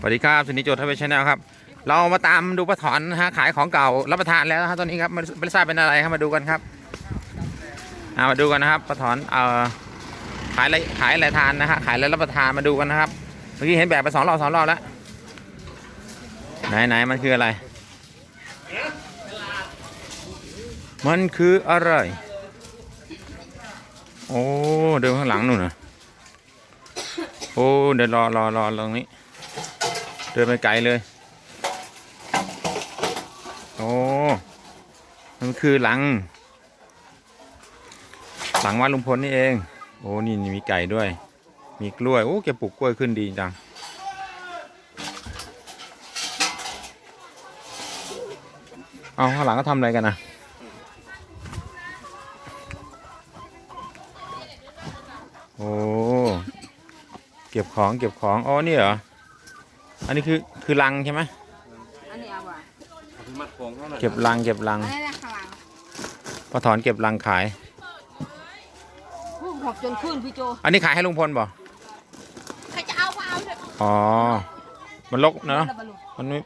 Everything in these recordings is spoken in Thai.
สวัสดีครับสินิโจทวีชแนลครับ เรามาตามดูป้าถอนนะฮะขายของเก่ารับประทานแล้วฮะตอนนี้ครับไม่ทราบเป็นอะไรครับมาดูกันครับเอามาดูกันนะครับป้าถอนเอ่อขายอะไรขายอะไรทานนะฮะขายอะไรรับประทานมาดูกันนะครับ เมื่อกี้เห็นแบบไปสองรอบสองรอบแล้วไหนไหนมันคืออะไร มันคืออะไร โอ้เดินข้างหลังนู่นนะ โอ้เดี๋ยวรอรอรอตรงนี้ เดินไปไกลเลย โอ้มันคือหลัง หลังวัดลุงพลนี่เอง โอ้นี่มีไก่ด้วย มีกล้วย โอ้แกปลูกกล้วยขึ้นดีจังเอาข้างหลังก็ทำอะไรกันนะโอ้ เก็บของเก็บของอ๋อนี่เหรอ อันนี้คือคือลังใช่ไหมอันนี้เอาบ่ะมัดของเขาหน่อยเก็บลังเก็บลังอันนี้แหละข้างหลังพอถอนเก็บลังขายโอ้หอบจนขึ้นพี่โจอันนี้ขายให้ลุงพลบ่ใครจะเอาก็เอาเถอะอ๋อ มันลกเนาะแล้วบรรลุมันไม่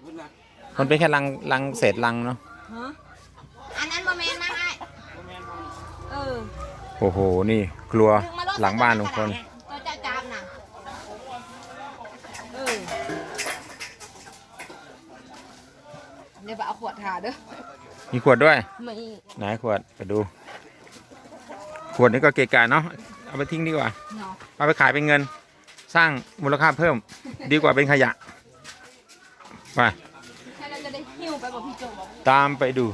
มันเป็นแค่ลังลังเศษลังเนาะ ฮะอันนั้นบ่แม่นนะไอ้เออ โอ้โห นี่ครัวดึมรถหลังบ้านลุงพลตัวจ้าจา เดี๋ยวไปเอาขวดทาเด้อมีขวดด้วย ไม่ไหนขวดไปดู ขวดนี้ก็เกะกะเนาะเอาไปทิ้งดีกว่า เนาะเอาไปขายเป็นเงิน สร้างมูลค่าเพิ่ม ดีกว่าเป็นขยะไปแค่นั้นจะได้หิ้วไปบ่พี่โจตามไปดู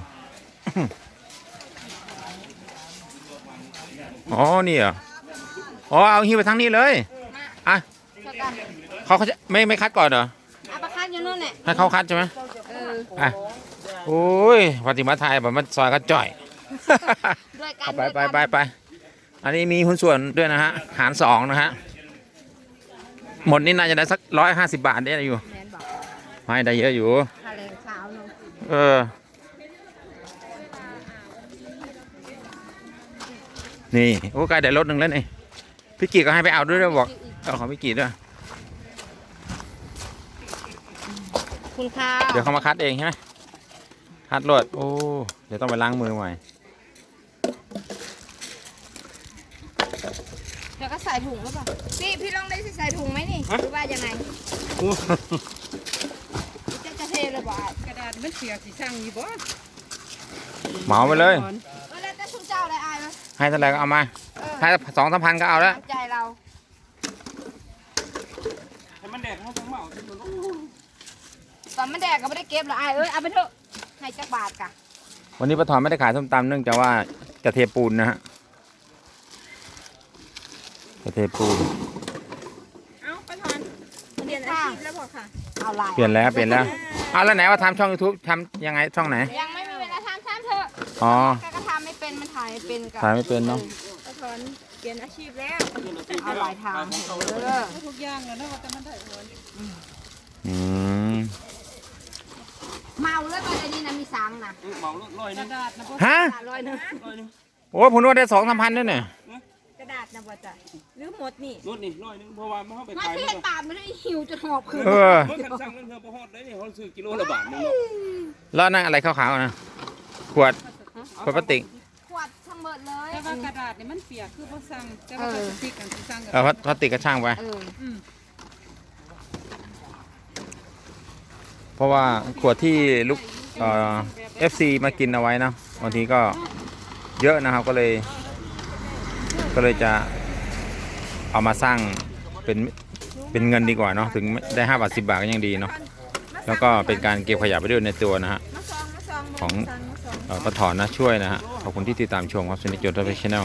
อ๋อนี่เหรออ๋อเอาหิ้วไปทั้งนี้เลยมาอะ เจอกันเขาเขาจะไม่ไม่คัดก่อนเหรอเอาปลาคันอยู่นู่นแหละ ให้เขาคัดใช่ไหมเออ อะโอ้ยปฏิมาไทยแบบมันซอยก็จ่อยด้วยกันเอาไปด้วยไปกันไปไปอันนี้มีหุ้นส่วนด้วยนะฮะ หารสองนะฮะ หมดนี่น่าจะได้สักร้อยห้าสิบบาทได้อยู่แมนบอกไม่ได้เยอะอยู่ค่าแรงเช้าเนาะเออ นี่ โอ้ใกล้ได้รถหนึ่งแล้วนี่พี่กีก็ให้ไปเอาด้วยด้วยบอก เอาของพี่กีด้วย คุณข้าวเดี๋ยวเขามาคัดเองใช่ไหมคัดรถโอ้ เดี๋ยวต้องไปล้างมือใหม่ เดี๋ยวก็ใส่ถุงแล้วป่ะพี่พี่ลองได้ใส่ถุงไหมนี่หรือว่ายังไงจะจะเทเลยบ่ะกระดาษมันเสียสีสั่งอยู่บ่เหมาไปเลย เออแล้วแต่คุณเจ้าอะไรอายมั้ยให้เท่าไหร่ก็เอามา เออให้สองสามพันก็เอาแล้ว ตามใจเราให้มันแดกเขาทั้งเหมาที่มัน ตอนมันแดกก็ไม่ได้เก็บหรอกอายเอ้ยเอาไปเถอะให้จักบาทกะวันนี้ป้าถอนไม่ได้ขายส้มตำเนื่องจากว่าจะเทปูนนะฮะจะเทปูน เอ้าประธานเปลี่ยนอาชีพแล้วพอค่ะเอาลาย เปลี่ยนแล้วเปลี่ยนแล้วเอาแล้วไหนว่าทำช่อง YouTube ทำยังไงช่องไหน ยังไม่มีเวลาทำซ้ำเถอะอ๋อ แกก็ทำไม่เป็นมันถ่ายไม่เป็นกับถ่ายไม่เป็นเนาะประธานเปลี่ยนอาชีพแล้วเอาลายทางเออทุกอย่างแล้วเนาะแต่มันได้ผลอืม เมาเลยประเด็นนี้นะมีสังนะเหมาร้อยกนึระงดาษนะบ่ฮะร้อยหนึงร้อยนึงโอ้ยผมนึกว่าได้สองสามพันด้วยเนี่ยกระดาษนะบ่จ้ะหรือหมดนี่รถนี่ร้อยนึงเพราะว่ามันเข้าไปมาขายที่มันเห็นปากมันได้หิวจนหอบขึ้นเออรถคันสั่งนั่นเธอประหอดได้นี่เขาซื้อกิโลละบาทนึงแล้วนั่นอะไรขาวๆนะขวดขวดพลาสติกขวดทั้งหมดเลย แต่ว่ากระดาษนี่มันเปียกคือบ่สั่งแต่ว่าพลาสติกกันสิสั่งกัเออพลาพลาสติกก็ช่างไป เออ อืม เพราะว่าขวดที่ลูกเอฟซีมากินเอาไว้นะบางทีก็เยอะนะครับก็เลย ก็เลยจะเอามาสร้างเป็นเป็นเงินดีกว่าเนาะถึงได้5บาท10บาทก็ยังดีเนาะแล้วก็เป็นการเก็บขยะไปด้วยในตัวนะฮะของออปะถอนนะช่วยนะฮะขอบคุณที่ติดตามชมครับสนิทโจทย์ชแนล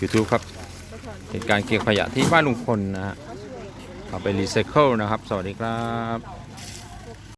ยูทูบครับเป็นการเก็บขยะที่บ้านลุงพลนะฮะเอาไปรีไซเคิลนะครับ สวัสดีครับ